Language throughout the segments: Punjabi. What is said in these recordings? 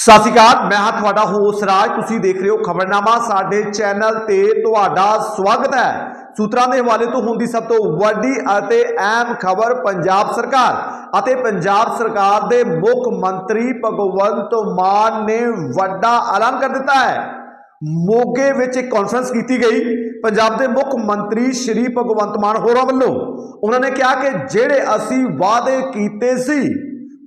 ਸਤਿ ਸ਼੍ਰੀ ਅਕਾਲ, ਮੈਂ ਹਾਂ ਤੁਹਾਡਾ ਹੋਸ ਰਾਜ। ਤੁਸੀਂ ਦੇਖ ਰਹੇ ਹੋ ਖਬਰਨਾਮਾ, ਸਾਡੇ ਚੈਨਲ ਤੇ ਤੁਹਾਡਾ ਸਵਾਗਤ ਹੈ। ਸੂਤਰਾਂ ਦੇ ਹਵਾਲੇ ਤੋਂ ਹੁੰਦੀ ਸਭ ਤੋਂ ਵੱਡੀ ਅਤੇ ਅਹਿਮ ਖਬਰ ਪੰਜਾਬ ਸਰਕਾਰ ਅਤੇ ਪੰਜਾਬ ਸਰਕਾਰ ਦੇ ਮੁੱਖ ਮੰਤਰੀ ਭਗਵੰਤ ਮਾਨ ਨੇ ਵੱਡਾ ਐਲਾਨ ਕਰ ਦਿੱਤਾ ਹੈ। ਮੋਗੇ ਵਿੱਚ ਇੱਕ ਕਾਨਫਰੰਸ ਕੀਤੀ ਗਈ। ਪੰਜਾਬ ਦੇ ਮੁੱਖ ਮੰਤਰੀ ਸ਼੍ਰੀ ਭਗਵੰਤ ਮਾਨ ਹੋਰਾਂ ਵੱਲੋਂ ਉਹਨਾਂ ਨੇ ਕਿਹਾ ਕਿ ਜਿਹੜੇ ਅਸੀਂ ਵਾਅਦੇ ਕੀਤੇ ਸੀ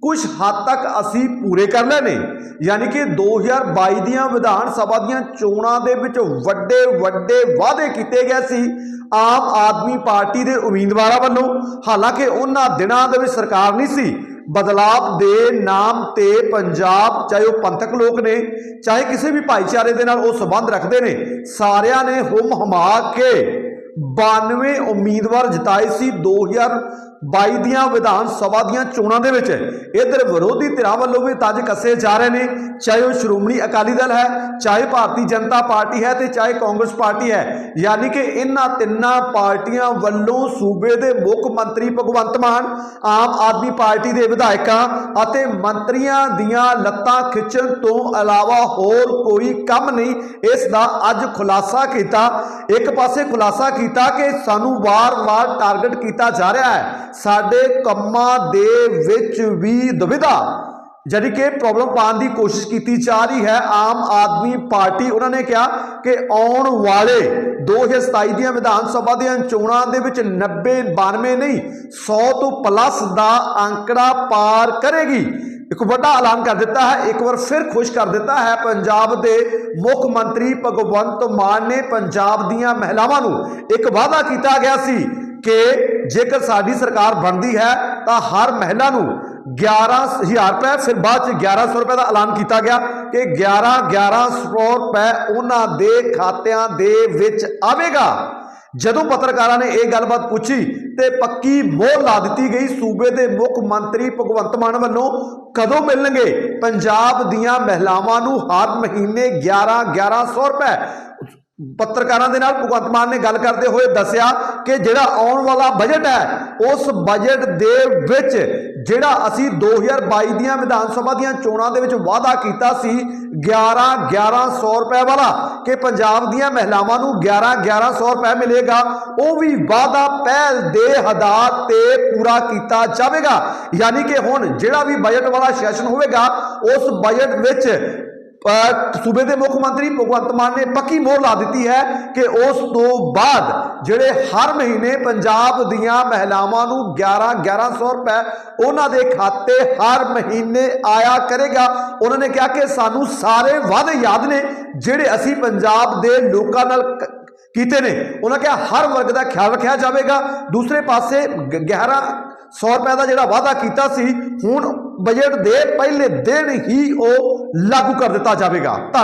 ਕੁਝ ਹੱਦ ਤੱਕ ਅਸੀਂ ਪੂਰੇ ਕਰ ਲਏ ਨੇ। ਯਾਨੀ ਕਿ 2022 ਦੀਆਂ ਵਿਧਾਨ ਸਭਾ ਦੀਆਂ ਚੋਣਾਂ ਦੇ ਵਿੱਚ ਵੱਡੇ ਵੱਡੇ ਵਾਅਦੇ ਕੀਤੇ ਗਏ ਸੀ ਆਮ ਆਦਮੀ ਪਾਰਟੀ ਦੇ ਉਮੀਦਵਾਰਾਂ ਵੱਲੋਂ। ਹਾਲਾਂਕਿ ਉਹਨਾਂ ਦਿਨਾਂ ਦੇ ਵਿੱਚ ਸਰਕਾਰ ਨਹੀਂ ਸੀ। ਬਦਲਾਵ ਦੇ ਨਾਮ ਤੇ ਪੰਜਾਬ, ਚਾਹੇ ਉਹ ਪੰਥਕ ਲੋਕ ਨੇ, ਚਾਹੇ ਕਿਸੇ ਵੀ ਭਾਈਚਾਰੇ ਦੇ ਨਾਲ ਉਹ ਸੰਬੰਧ ਰੱਖਦੇ ਨੇ, ਸਾਰਿਆਂ ਨੇ ਹੁਮ ਹਮਾ ਕੇ 92 ਉਮੀਦਵਾਰ ਜਿਤਾਏ ਸੀ। 2022 ਦੀਆਂ ਵਿਧਾਨ ਸਭਾ ਦੀਆਂ ਚੋਣਾਂ ਦੇ ਵਿੱਚ ਇਧਰ ਵਿਰੋਧੀ ਧਿਰਾਂ ਵੱਲੋਂ ਵੀ ਤੱਜ ਕੱਸੇ ਜਾ ਰਹੇ ਨੇ। ਚਾਹੇ ਉਹ ਸ਼੍ਰੋਮਣੀ ਅਕਾਲੀ ਦਲ ਹੈ, ਚਾਹੇ ਭਾਰਤੀ ਜਨਤਾ ਪਾਰਟੀ ਹੈ ਤੇ ਚਾਹੇ ਕਾਂਗਰਸ ਪਾਰਟੀ ਹੈ। ਯਾਨੀ ਕਿ ਇਹਨਾਂ ਤਿੰਨਾਂ ਪਾਰਟੀਆਂ ਵੱਲੋਂ ਸੂਬੇ ਦੇ ਮੁੱਖ ਮੰਤਰੀ ਭਗਵੰਤ ਮਾਨ, ਆਮ ਆਦਮੀ ਪਾਰਟੀ ਦੇ ਵਿਧਾਇਕਾਂ ਅਤੇ ਮੰਤਰੀਆਂ ਦੀਆਂ ਲੱਤਾਂ ਖਿੱਚਣ ਤੋਂ ਇਲਾਵਾ ਹੋਰ ਕੋਈ ਕੰਮ ਨਹੀਂ। ਇਸ ਦਾ ਅੱਜ ਖੁਲਾਸਾ ਕੀਤਾ। ਇੱਕ ਪਾਸੇ ਖੁਲਾਸਾ ਕੀਤਾ ਕਿ ਸਾਨੂੰ ਵਾਰ-ਵਾਰ ਟਾਰਗੇਟ ਕੀਤਾ ਜਾ ਰਿਹਾ ਹੈ। ਸਾਡੇ ਕੰਮਾਂ ਦੇ ਵਿੱਚ ਵੀ ਦੁਵਿਧਾ। ਜਿਹੜੀ ਕਿ ਪ੍ਰੋਬਲਮ ਪਾਉਣ ਦੀ ਕੋਸ਼ਿਸ਼ ਕੀਤੀ ਜਾ ਰਹੀ ਹੈ। ਆਮ ਆਦਮੀ ਪਾਰਟੀ ਉਹਨਾਂ ਨੇ ਕਿਹਾ ਕਿ ਆਉਣ ਵਾਲੇ 2027 ਦੀਆਂ ਵਿਧਾਨ ਸਭਾ ਦੀਆਂ ਚੋਣਾਂ ਦੇ ਵਿੱਚ 90 92 ਨਹੀਂ 100 ਤੋਂ ਪਲੱਸ ਦਾ ਅੰਕੜਾ ਪਾਰ ਕਰੇਗੀ। ਇੱਕ ਵੱਡਾ ਐਲਾਨ ਕਰ ਦਿੱਤਾ ਹੈ। ਇੱਕ ਵਾਰ ਫਿਰ ਖੁਸ਼ ਕਰ ਦਿੱਤਾ ਹੈ। ਪੰਜਾਬ ਦੇ ਮੁੱਖ ਮੰਤਰੀ ਭਗਵੰਤ ਮਾਨ ਨੇ ਪੰਜਾਬ ਦੀਆਂ ਮਹਿਲਾਵਾਂ ਨੂੰ ਇੱਕ ਵਾਅਦਾ ਕੀਤਾ ਗਿਆ ਸੀ ਕਿ ਜੇਕਰ ਸਾਡੀ ਸਰਕਾਰ ਬਣਦੀ ਹੈ, ਤਾਂ ਹਰ ਮਹਿਲਾ ਨੂੰ 11000 ਰੁਪਏ, ਫਿਰ ਬਾਅਦ ਚ 1100 ਰੁਪਏ ਦਾ ਐਲਾਨ ਕੀਤਾ ਗਿਆ ਕਿ 11 1100 ਰੁਪਏ ਉਹਨਾਂ ਦੇ ਖਾਤਿਆਂ ਦੇ ਵਿੱਚ ਆਵੇਗਾ। ਜਦੋਂ ਪੱਤਰਕਾਰਾਂ ਨੇ ਇਹ ਗੱਲਬਾਤ ਪੁੱਛੀ, ਤੇ ਪੱਕੀ ਮੋਹਰ ਲਾ ਦਿੱਤੀ ਗਈ। ਸੂਬੇ ਦੇ ਮੁੱਖ ਮੰਤਰੀ ਭਗਵੰਤ ਮਾਨ ਵੱਲੋਂ ਕਦੋਂ ਮਿਲਣਗੇ? ਪੰਜਾਬ ਦੀਆਂ ਮਹਿਲਾਵਾਂ ਨੂੰ ਹਰ ਮਹੀਨੇ 11 1100 ਰੁਪਏ। ਪੱਤਰਕਾਰਾਂ ਦੇ ਨਾਲ ਭਗਵੰਤ ਮਾਨ ਨੇ ਗੱਲ ਕਰਦੇ ਹੋਏ ਦੱਸਿਆ ਕਿ ਜਿਹੜਾ ਆਉਣ ਵਾਲਾ ਬਜਟ ਹੈ, ਉਸ ਬਜਟ ਦੇ ਵਿੱਚ ਜਿਹੜਾ ਅਸੀਂ 2022 ਦੀਆਂ ਵਿਧਾਨ ਸਭਾ ਦੀਆਂ ਚੋਣਾਂ ਦੇ ਵਿੱਚ ਵਾਅਦਾ ਕੀਤਾ ਸੀ 11 1100 ਰੁਪਏ ਵਾਲਾ, ਕਿ ਪੰਜਾਬ ਦੀਆਂ ਮਹਿਲਾਵਾਂ ਨੂੰ 11 1100 ਰੁਪਏ ਮਿਲੇਗਾ, ਉਹ ਵੀ ਵਾਅਦਾ ਪਹਿਲ ਦੇ ਆਧਾਰ ਤੇ ਪੂਰਾ ਕੀਤਾ ਜਾਵੇਗਾ। ਯਾਨੀ ਕਿ ਹੁਣ ਜਿਹੜਾ ਵੀ ਬਜਟ ਵਾਲਾ ਸੈਸ਼ਨ ਹੋਵੇਗਾ, ਉਸ ਬਜਟ ਵਿੱਚ ਸੂਬੇ ਦੇ ਮੁੱਖ ਮੰਤਰੀ ਭਗਵੰਤ ਮਾਨ ਨੇ ਪੱਕੀ ਮੋਹਰ ਲਾ ਦਿੱਤੀ ਹੈ ਕਿ ਉਸ ਤੋਂ ਬਾਅਦ ਜਿਹੜੇ ਹਰ ਮਹੀਨੇ ਪੰਜਾਬ ਦੀਆਂ ਮਹਿਲਾਵਾਂ ਨੂੰ 11 1100 ਰੁਪਏ ਉਹਨਾਂ ਦੇ ਖਾਤੇ ਹਰ ਮਹੀਨੇ ਆਇਆ ਕਰੇਗਾ। ਉਹਨਾਂ ਨੇ ਕਿਹਾ ਕਿ ਸਾਨੂੰ ਸਾਰੇ ਵਾਅਦੇ ਯਾਦ ਨੇ, ਜਿਹੜੇ ਅਸੀਂ ਪੰਜਾਬ ਦੇ ਲੋਕਾਂ ਨਾਲ ਕੀਤੇ ਨੇ। ਉਹਨਾਂ ਕਿਹਾ ਹਰ ਵਰਗ ਦਾ ਖਿਆਲ ਰੱਖਿਆ ਜਾਵੇਗਾ। ਦੂਸਰੇ ਪਾਸੇ 11 100 ਰੁਪਏ ਦਾ ਜਿਹੜਾ ਵਾਅਦਾ ਕੀਤਾ ਸੀ, ਹੁਣ ਬਜਟ ਦੇ ਪਹਿਲੇ ਦਿਨ ਹੀ ਉਹ ਲਾਗੂ ਕਰ ਦਿੱਤਾ ਜਾਵੇਗਾ। ਧੰਨਵਾਦ।